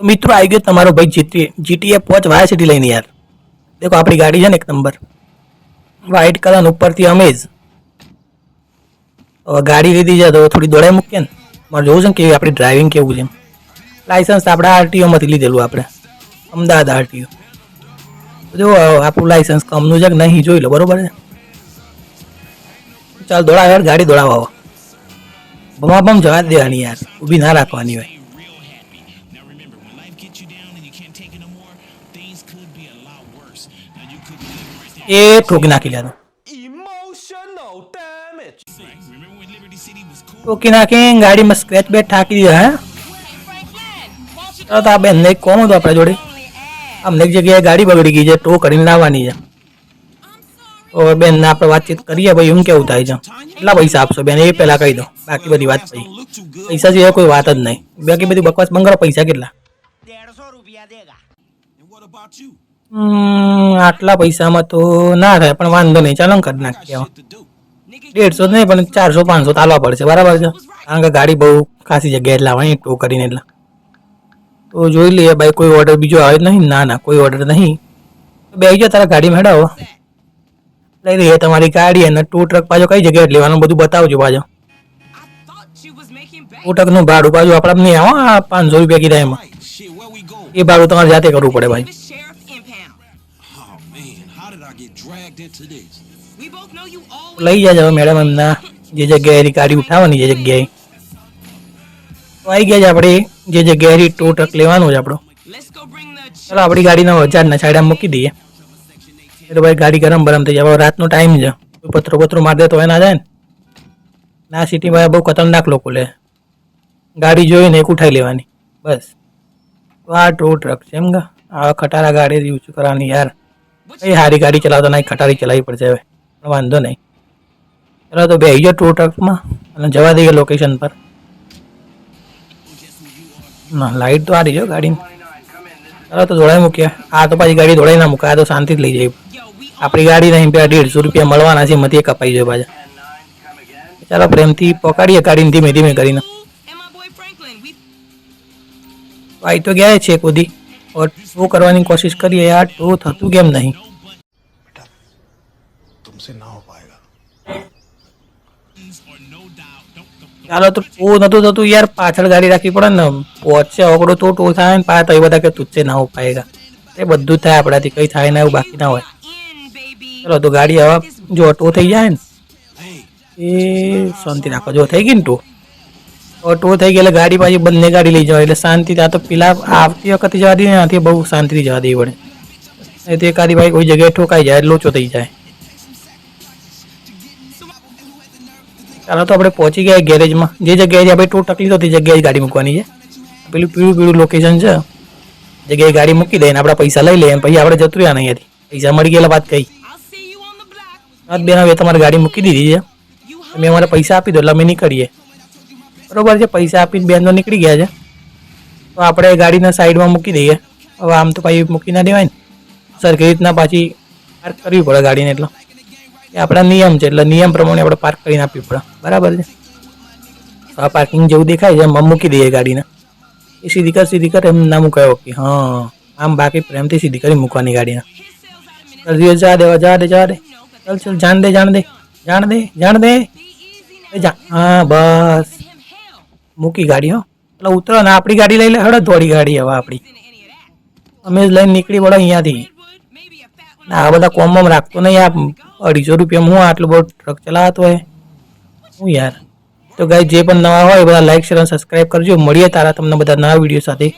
મિત્રો આવી ગયો તમારો ભાઈ જીટી જીટીએ પહોંચ વાયા સિટી લઈને યાર. દેખો આપણી ગાડી છે ને એક નંબર. વ્હાઇટ કલર ઉપરથી અમેઝ. હવે ગાડી લીધી છે, તો થોડી દોડાઈ મૂકીએ ને. મારે જોવું છે ને કેવી આપણી ડ્રાઇવિંગ કેવું છે લાઇસન્સ આપણે આરટીઓમાંથી લીધેલું આપણે. અમદાવાદ આરટીઓ જો, આપણું લાઇસન્સ કમનું છે કે નહીં, જોઈ લો, બરોબર છે? ચાલ દોડાવ યાર, ગાડી દોડાવો બમા બમ જવા દેવાની યાર. ઊભી ના રાખવાની હોય. એ ઠોકી નાખી લેતો Emotional damage. ઠોકી નાખી ગાડીમાં સ્ક્રેચ બેટ ઠાકી દીધા હે તો આ બેન એક કોમ હતું આપણે જોડે અમને એક જગ્યાએ ગાડી બગડી ગઈ છે ટો કરીને લાવવાની છે તો હવે બેન આપણે વાતચીત કરીએ ભાઈ એમ કેવું થાય છે કેટલા પૈસા આપશો બેન એ પહેલા કહી દો બાકી બધી વાત પછી પૈસા સિવાય કોઈ વાત જ નહીં બાકી બધી બકવાસ બંગરો પૈસા કેટલા હમ, આટલા પૈસામાં તો ના થાય પણ વાંધો નહીં. ચાલો કરી નાખીએ દેડસો નહીં પણ ચારસો પાંચસો તાલવા પડશે. બરાબર છે? કારણ કે ગાડી બહુ ખાસી જગ્યાએ લાવવાની ટો કરીને એટલે. તો જોઈ લઈએ ભાઈ કોઈ ઓર્ડર બીજો આવે નહીં? ના ના કોઈ ઓર્ડર નહીં. બે ગયો તારા ગાડી મેળવો લઈ લઈએ તમારી ગાડી અને ટુ ટ્રક પાછો કઈ જગ્યાએ લેવાનું બધું બતાવજો પાછો. ટુ ટ્રકનું ભાડું પાછું આપણે નહીં આવો પાંચસો રૂપિયા કીધા એમાં? એ ભાડું તમારે જાતે કરવું પડે ભાઈ. લઈ જાય હવે મેડમ એમના. જે જગ્યાએ ગાડી ઉઠાવવાની જે જગ્યાએ તો આવી ગયા છે આપણે. જે જગ્યાએ ટુ ટ્રક લેવાનું છે આપણો. ચાલો આપણી ગાડીના હજારના છાડા મૂકી દઈએ. એટલે ભાઈ ગાડી ગરમ બરમ થઈ જાય. હવે રાતનો ટાઈમ છે. પથરો પથરો મારે દે તો એ ના જાય ને. ના સિટીમાં બહુ ખતરનાક લોકો લે. ગાડી જોઈને એક ઉઠાઈ લેવાની. બસ. તો આ ટુ ટ્રક છે એમ કા. આ ખટારા ગાડી યુઝ કરવાની યાર. એ સારી ગાડી ચલાવતો નહીં ખટારી ચલાવવી પડશે હવે. પણ વાંધો નહીં. ચલો તો બે ગયો ટુ ટ્રકમાં અને જવા દઈએ લોકેશન પર. ના લાઈટ તો આ રહી જો ગાડીની. ચલો તો દોડાઈ મૂકીએ. આ તો પાછી ગાડી દોડાઈ ના મૂકે આ તો શાંતિથી લઈ જાય. આપણી ગાડી નહીં પેલા દેડસો રૂપિયા મળવાના છે એમાંથી કપાઈ જાય પાછા. ચાલો પ્રેમથી પકડીએ ગાડીને ધીમે ધીમે કરીને. ભાઈ તો ગયા છે કુદી શું કરવાની કોશિશ કરીએ યાર તો થતું કેમ નહીં બેટા તુમસે ના હો પાએગા ચાલો તો ટો નતું થતું યાર પાછળ ગાડી રાખવી પડે ને પહોંચશે ઓગડો તો ટો થાય ને પાછા એ બધા કે તુચ્છે ના હો પાએગા એ બધું થાય આપણાથી કંઈ થાય ના એવું બાકી ના હોય ચલો તો ગાડી હવે જો ટો થઈ જાય ને એ શાંતિ રાખો જો થઈ ગઈ ને ટો ટો થઈ ગઈ એટલે ગાડી પાછી બંને ગાડી લઈ જવાય એટલે શાંતિ આ તો પેલા આવતી વખતે જવા દઈએ ત્યાંથી બહુ શાંતિથી જવા દેવી પડે નહીં તો એકાદી ભાઈ કોઈ જગ્યાએ ઠોકાઈ જાય લોચો થઈ જાય ચાલો તો આપણે પહોંચી ગયા ગેરેજમાં જે જગ્યાએ આપણે ટો તકલીફ હતી તે જગ્યાએ જ ગાડી મૂકવાની છે પેલું પીળું પીળું લોકેશન છે જગ્યાએ ગાડી મૂકી દઈએ ને આપણા પૈસા લઈ લઈએ અને પછી આપણે જતું રહ્યા નહીં હતી પૈસા મળી ગયેલા વાત કહી હા બેન હવે તમારે ગાડી મૂકી દીધી છે। તમે અમારે પૈસા આપી દો, એટલે અમે નીકળીએ। બરોબર છે, પૈસા આપીને બેન તો નીકળી ગયા છે. તો આપણે ગાડીના સાઈડમાં મૂકી દઈએ. હવે આમ તો પાછી મૂકી ના દેવાય ને. સરખી રીતના પાછી પાર્ક કરવી પડે ગાડીને એટલે? એ આપણા નિયમ છે, એટલે નિયમ પ્રમાણે આપણે પાર્ક કરીને આપવી પડે. બરાબર છે? આ પાર્કિંગ જેવું દેખાય છે, એમ મૂકી દઈએ ગાડીને. એ સીધી કર સીધી કર, એમ ના મૂકાય, ઓકે. હા. આમ બાકી પ્રેમથી સીધી કરી મૂકવાની ગાડીને. કરજી જા દે જા દે જા દે. ચાલ ચાલ, જાણ દે જાણ દે. જાણ દે જાણ દે. હા, બસ. મૂકી ગાડી, હો. એટલે ઉતરો ને આપણી ગાડી લઈ લે હળદ થોડી ગાડી હવે આપણી. અમે જ લઈને નીકળી પડે અહીંયાથી. ના, આ બધા કોમમાં રાખતો નહીં, આ અઢીસો રૂપિયા હું આટલો બધો ટ્રક ચલાવતો હોય. હું યાર. તો ગાઈ જે પણ નવા હોય એ બધા લાઈક શેર અને સબસ્ક્રાઈબ કરજો. મળીએ તારા તમને બધા નવા વીડિયો સાથે.